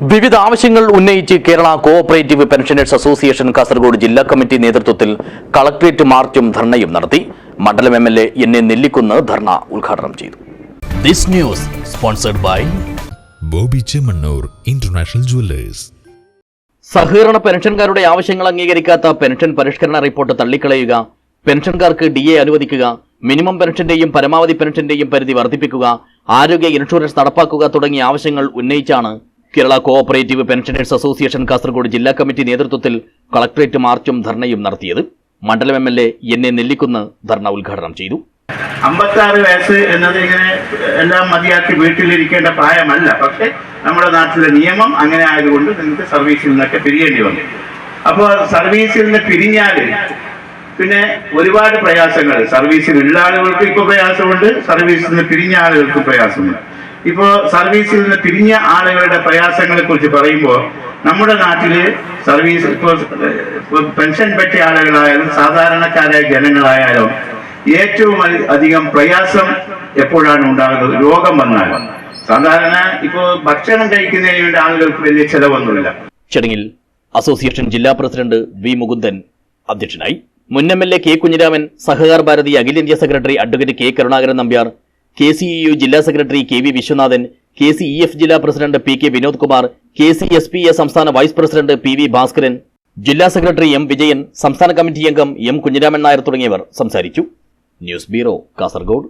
വിവിധ ആവശ്യങ്ങൾ ഉന്നയിച്ച് Kerala cooperative pensioners association Kasaragod ജില്ലാ കമ്മിറ്റി നേതൃത്വത്തിൽ കളക്ട്രേറ്റ് മാർച്ചും ധർണയും നടത്തി. മണ്ഡലം M L A N A Nellikunnu ധർണ ഉദ്ഘാടനം ചെയ്തു. This news sponsored by Bobby Chemmanur international jewellers. സഹകരണ പെൻഷൻകാരുടെ ആവശ്യങ്ങൾ അംഗീകരിക്കാത്ത പെൻഷൻ പരിഷ്കരണ റിപ്പോർട്ട് തള്ളിക്കളയുക. പെൻഷൻകാർക്ക് ഡി എ അനുവദിക്കുക. മിനിമം പെൻഷന്റെയും പരമാവധി പെൻഷന്റെയും പരിധി വർദ്ധിപ്പിക്കുക. ആരോഗ്യ ഇൻഷുറൻസ് നടപ്പാക്കുക തുടങ്ങിയ ആവശ്യങ്ങൾ ഉന്നയിച്ചാണ് Kerala cooperative pensioners association Kasaragod ജില്ലാ കമ്മിറ്റി നേതൃത്വത്തിൽ കളക്ടറേറ്റ് മാർച്ചും ധർണയും നടത്തിയത് മണ്ഡലം M L A N A Nellikunnu ധർണ ഉദ്ഘാടനം ചെയ്തു. അമ്പത്താറ് വയസ്സ് എന്നത് ഇങ്ങനെ എല്ലാം മതിയാക്കി വീട്ടിലിരിക്കേണ്ട പ്രായമല്ല. പക്ഷെ നമ്മുടെ നാട്ടിലെ നിയമം അങ്ങനെ ആയതുകൊണ്ട് നിങ്ങൾക്ക് സർവീസിൽ നിന്നൊക്കെ പിരിയേണ്ടി വന്നു. അപ്പോൾ സർവീസിൽ നിന്ന് പിരിഞ്ഞാൽ പിന്നെ ഒരുപാട് പ്രയാസങ്ങൾ. സർവീസിൽ ഉള്ള ആളുകൾക്ക് ഇപ്പോൾ പ്രയാസമുണ്ട് സർവീസിൽ നിന്ന് പിരിഞ്ഞ ആളുകൾക്ക് പ്രയാസമുണ്ട്. ഇപ്പോൾ സർവീസിൽ നിന്ന് പിരിഞ്ഞ ആളുകളുടെ പ്രയാസങ്ങളെ കുറിച്ച് പറയുമ്പോൾ നമ്മുടെ നാട്ടിൽ സർവീസ് ഇപ്പോൾ പെൻഷൻ പറ്റിയ ആളുകളായാലും സാധാരണക്കാരായ ജനങ്ങളായാലും ഏറ്റവും അധികം പ്രയാസം എപ്പോഴാണ് ഉണ്ടാകുന്നത്? രോഗം വന്നാൽ. സാധാരണ ഇപ്പോ ഭക്ഷണം കഴിക്കുന്നതിന് വേണ്ടി ആളുകൾക്ക് വലിയ ചെലവൊന്നുമില്ല. ചടങ്ങിൽ അസോസിയേഷൻ ജില്ലാ പ്രസിഡന്റ് വി മുകുന്ദൻ അധ്യക്ഷനായി. മുൻ M L A K Kunhiraman Sahakar Bharati അഖിലേന്ത്യാ secretary advocate K Karunakaran Nambiar K C U ജില്ലാ secretary K V Viswanathan K C E F ജില്ലാ president P K Vinod Kumar K C S P A സംസ്ഥാന vice president P V Bhaskaran ജില്ലാ secretary M Vijayan സംസ്ഥാന committee അംഗം M Kunhiraman Nair തുടങ്ങിയവർ സംസാരിച്ചു. News bureau Kasaragod.